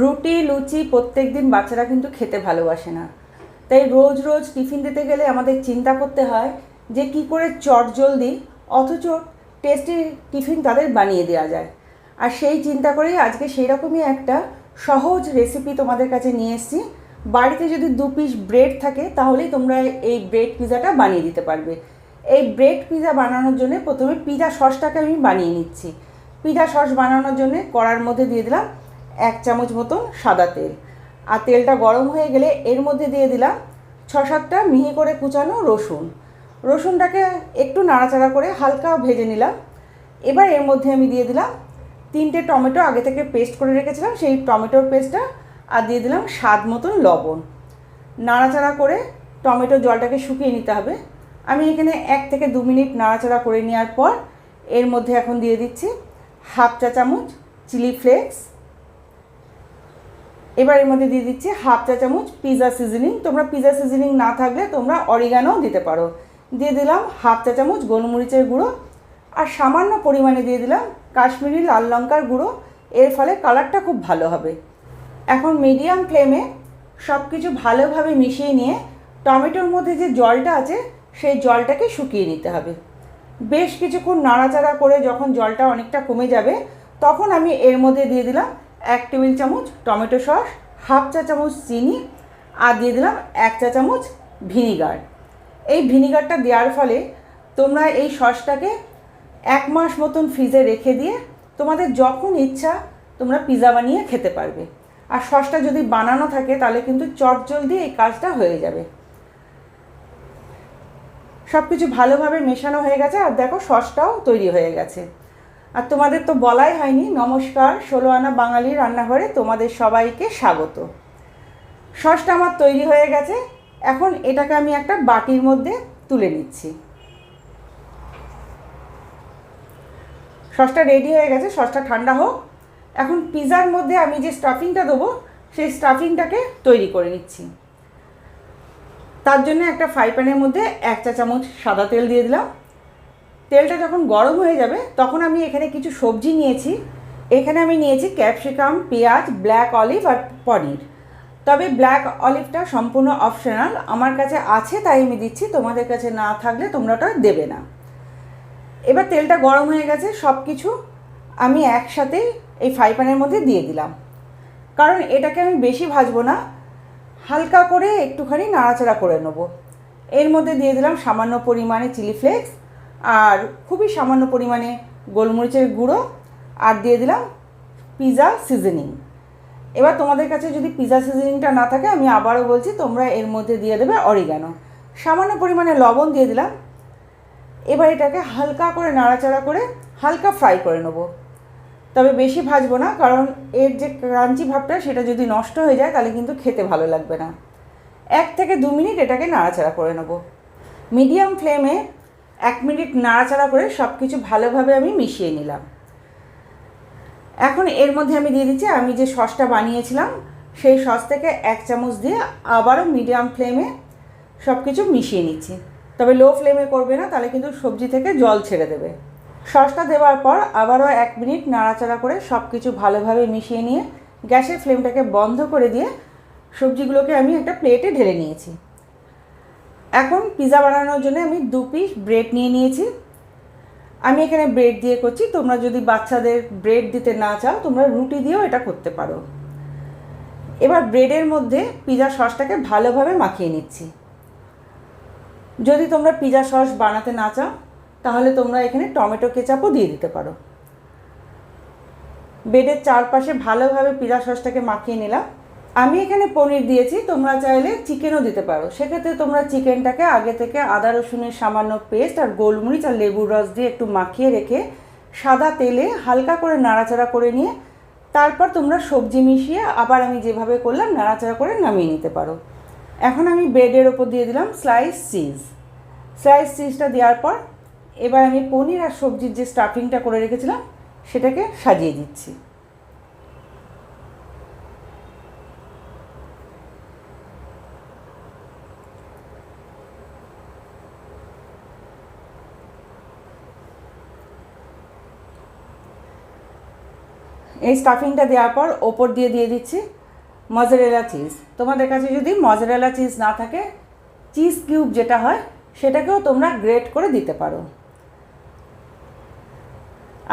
রুটি, লুচি প্রত্যেক দিন বাচ্চারা কিন্তু খেতে ভালোবাসে না। তাই রোজ রোজ টিফিন দিতে গেলে আমাদের চিন্তা করতে হয় যে কি করে চট জলদি, অথচ টেস্টি টিফিন তাদের বানিয়ে দেওয়া যায়। আর সেই চিন্তা করেই আজকে সেই রকমই একটা সহজ রেসিপি তোমাদের কাছে নিয়ে এসেছি। বাড়িতে যদি দু পিস ব্রেড থাকে, তাহলেই তোমরা এই ব্রেড পিজাটা বানিয়ে দিতে পারবে। এই ব্রেড পিজা বানানোর জন্য প্রথমে পিজা সসটাকে আমি বানিয়ে নিচ্ছি। পিজা সস বানানোর জন্য কড়ার মধ্যে দিয়ে দিলাম এক চামচ মতন সাদা তেল। আর তেলটা গরম হয়ে গেলে এর মধ্যে দিয়ে দিলাম ছ সাতটা মিহি করে কুচানো রসুন। রসুনটাকে একটু নাড়াচাড়া করে হালকা ভেজে নিলাম। এবার এর মধ্যে আমি দিয়ে দিলাম তিনটে টমেটো, আগে থেকে পেস্ট করে রেখেছিলাম সেই টমেটোর পেস্টটা, আর দিয়ে দিলাম স্বাদ মতন লবণ। নাড়াচাড়া করে টমেটোর জলটাকে শুকিয়ে নিতে হবে। আমি এখানে এক থেকে দু মিনিট নাড়াচাড়া করে নেওয়ার পর এর মধ্যে এখন দিয়ে দিচ্ছি হাফ চা চামচ চিলি ফ্লেক্স এবার এর মধ্যে দিয়ে দিচ্ছি হাফ চা চামচ পিৎজা সিজনিং। তোমরা পিৎজা সিজনিং না থাকলে তোমরা অরিগানোও দিতে পারো। দিয়ে দিলাম হাফ চা চামচ গোলমরিচের গুঁড়ো আর সামান্য পরিমাণে দিয়ে দিলাম কাশ্মীরি লাল লঙ্কার গুঁড়ো। এর ফলে কালারটা খুব ভালো হবে। এখন মিডিয়াম ফ্লেমে সব কিছু ভালোভাবে মিশিয়ে নিয়ে টমেটোর মধ্যে যে জলটা আছে সেই জলটাকে শুকিয়ে নিতে হবে। বেশ কিছুক্ষণ নাড়াচাড়া করে যখন জলটা অনেকটা কমে যাবে, তখন আমি এর মধ্যে দিয়ে দিলাম এক টেবিল চামচ টমেটো সস, হাফ চা চামচ চিনি আর দিয়ে দিলাম এক চা চামচ ভিনিগার। এই ভিনিগারটা দেওয়ার ফলে তোমরা এই সসটাকে এক মাস মতন ফ্রিজে রেখে দিয়ে তোমাদের যখন ইচ্ছা তোমরা পিৎজা বানিয়ে খেতে পারবে। আর সসটা যদি বানানো থাকে তাহলে কিন্তু চট জলদি এই কাজটা হয়ে যাবে। সব কিছু ভালোভাবে মেশানো হয়ে গেছে আর দেখো সসটাও তৈরি হয়ে গেছে। আর তোমাদের তো বলাই হয়নি, নমস্কার ষোলো আনা বাঙালি রান্নাঘরে তোমাদের সবাইকে স্বাগত। সসটা আমার তৈরি হয়ে গেছে, এখন এটাকে আমি একটা বাটির মধ্যে তুলে নিচ্ছি। সসটা রেডি হয়ে গেছে সসটা ঠান্ডা হোক। এখন পিৎজার মধ্যে আমি যে স্টাফিংটা দেবো, সেই স্টাফিংটাকে তৈরি করে নিচ্ছি। তার জন্য একটা ফ্রাই প্যানের মধ্যে এক চা চামচ সাদা তেল দিয়ে দিলাম। তেলটা যখন গরম হয়ে যাবে, তখন আমি এখানে কিছু সবজি নিয়েছি। এখানে আমি নিয়েছি ক্যাপসিকাম, পেঁয়াজ, ব্ল্যাক অলিভ আর পনির। তবে ব্ল্যাক অলিভটা সম্পূর্ণ অপশনাল, আমার কাছে আছে তাই আমি দিচ্ছি, তোমাদের কাছে না থাকলে তোমরা ওটা দেবে না। এবার তেলটা গরম হয়ে গেছে সব কিছু আমি একসাথে এই ফ্রাই প্যানের মধ্যে দিয়ে দিলাম। কারণ এটাকে আমি বেশি ভাজবো না, হালকা করে একটুখানি নাড়াচাড়া করে নেব। এর মধ্যে দিয়ে দিলাম সামান্য পরিমাণে চিলি ফ্লেক্স আর খুবই সামান্য পরিমাণে গোলমরিচের গুঁড়ো আর দিয়ে দিলাম পিৎজা সিজনিং। এবার তোমাদের কাছে যদি পিৎজা সিজনিংটা না থাকে, আমি আবারও বলছি, তোমরা এর মধ্যে দিয়ে দেবে অরিগানো। সামান্য পরিমাণে লবণ দিয়ে দিলাম। এবার এটাকে হালকা করে নাড়াচাড়া করে হালকা ফ্রাই করে নেব। তবে বেশি ভাজবো না, কারণ এর যে ক্রাঞ্চি ভাবটা, সেটা যদি নষ্ট হয়ে যায়, তাহলে কিন্তু খেতে ভালো লাগবে না। এক থেকে দু মিনিট এটাকে নাড়াচাড়া করে নেব। মিডিয়াম ফ্লেমে এক মিনিট নাড়াচাড়া করে সব কিছু ভালোভাবে আমি মিশিয়ে নিলাম। এখন এর মধ্যে আমি দিয়ে দিচ্ছি, আমি যে সসটা বানিয়েছিলাম, সেই সস থেকে এক চামচ দিয়ে আবারও মিডিয়াম ফ্লেমে সব কিছু মিশিয়ে নিচ্ছি। তবে লো ফ্লেমে করবে না, তাহলে কিন্তু সবজি থেকে জল ছেড়ে দেবে। সসটা দেওয়ার পর আবারও এক মিনিট নাড়াচাড়া করে সব কিছু ভালোভাবে মিশিয়ে নিয়ে গ্যাসের ফ্লেমটাকে বন্ধ করে দিয়ে সবজিগুলোকে আমি একটা প্লেটে ঢেলে নিয়েছি। এখন পিৎজা বানানোর জন্য আমি দু পিস ব্রেড নিয়ে নিয়েছি। আমি এখানে ব্রেড দিয়ে করছি। তোমরা যদি বাচ্চাদের ব্রেড দিতে না চাও, তোমরা রুটি দিয়েও এটা করতে পারো। এবার ব্রেডের মধ্যে পিৎজা সসটাকে ভালোভাবে মাখিয়ে নিচ্ছি। যদি তোমরা পিৎজা সস বানাতে না চাও, তাহলে তোমরা এখানে টমেটো কেচাপও দিয়ে দিতে পারো। ব্রেডের চারপাশে ভালোভাবে পিৎজা সসটাকে মাখিয়ে নিলাম। আমি এখানে পনির দিয়েছি, তোমরা চাইলে চিকেনও দিতে পারো। সেক্ষেত্রে তোমরা চিকেনটাকে আগে থেকে আদা, রসুনের সামান্য পেস্ট আর গোলমরিচ আর লেবুর রস দিয়ে একটু মাখিয়ে রেখে সাদা তেলে হালকা করে নাড়াচাড়া করে নিয়ে তারপর তোমরা সবজি মিশিয়ে আবার আমি যেভাবে করলাম নাড়াচাড়া করে নামিয়ে নিতে পারো। এখন আমি ব্রেডের ওপর দিয়ে দিলাম স্লাইস চিজ স্লাইস চিজটা দেওয়ার পর এবার আমি পনির আর সবজির যে স্টাফিংটা করে রেখেছিলাম, সেটাকে সাজিয়ে দিচ্ছি। এই স্টাফিংটা দেওয়ার পর ওপর দিয়ে দিয়ে দিচ্ছি মজারেলা চিজ তোমাদের কাছে যদি মজারেলা চিজ না থাকে চিজ কিউব যেটা হয়, সেটাকেও তোমরা গ্রেট করে দিতে পারো।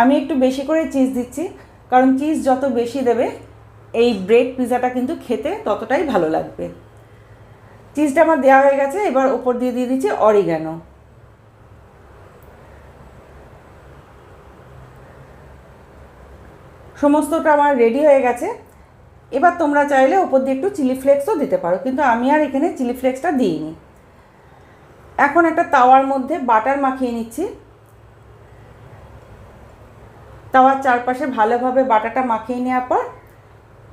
আমি একটু বেশি করে চিজ দিচ্ছি, কারণ চিজ যত বেশি দেবে, এই ব্রেড পিৎজাটা কিন্তু খেতে ততটাই ভালো লাগবে। চিজটা আমার দেওয়া হয়ে গেছে, এবার ওপর দিয়ে দিয়ে দিচ্ছি অরিগ্যানো সমস্তটা আমার রেডি হয়ে গেছে। এবার তোমরা চাইলে ওপর দিয়ে একটু চিলি ফ্লেক্সও দিতে পারো, কিন্তু আমি আর এখানে চিলি ফ্লেক্সটা দিইনি। এখন একটা তাওয়ার মধ্যে বাটার মাখিয়ে নিচ্ছি। তাওয়ার চারপাশে ভালোভাবে বাটাটা মাখিয়ে নেওয়ার পর,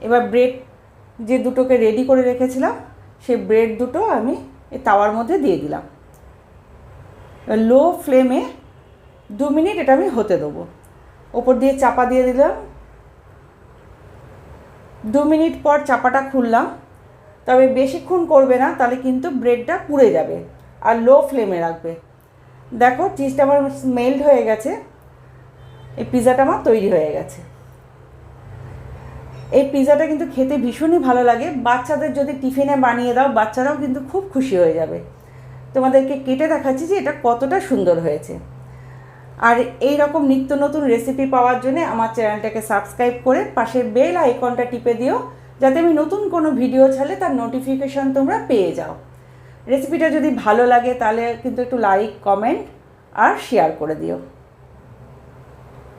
এবার ব্রেড যে দুটোকে রেডি করে রেখেছিলাম, সেই ব্রেড দুটো আমি এই তাওয়ার মধ্যে দিয়ে দিলাম। লো ফ্লেমে দু মিনিট এটা আমি হতে দেবো। ওপর দিয়ে চাপা দিয়ে দিলাম। দু মিনিট পর চাপাটা খুললাম। তবে বেশিক্ষণ করবে না, তাহলে কিন্তু ব্রেডটা পুড়ে যাবে আর লো ফ্লেমে রাখবে। দেখো, চিজটা আমার মেল্ট হয়ে গেছে। এই পিৎজাটা আমার তৈরি হয়ে গেছে। এই পিৎজাটা কিন্তু খেতে ভীষণই ভালো লাগে। বাচ্চাদের যদি টিফিনে বানিয়ে দাও, বাচ্চারাও কিন্তু খুব খুশি হয়ে যাবে। তোমাদেরকে কেটে দেখাচ্ছি যে এটা কতটা সুন্দর হয়েছে। আর এই রকম নিত্য নতুন রেসিপি পাওয়ার জন্য আমার চ্যানেলটাকে সাবস্ক্রাইব করে পাশের বেল আইকনটা টিপে দিও, যাতে আমি নতুন কোনো ভিডিও ছাড়লে তার নোটিফিকেশন তোমরা পেয়ে যাও। রেসিপিটা যদি ভালো লাগে তাহলে কিন্তু একটু লাইক কমেন্ট আর শেয়ার করে দিও।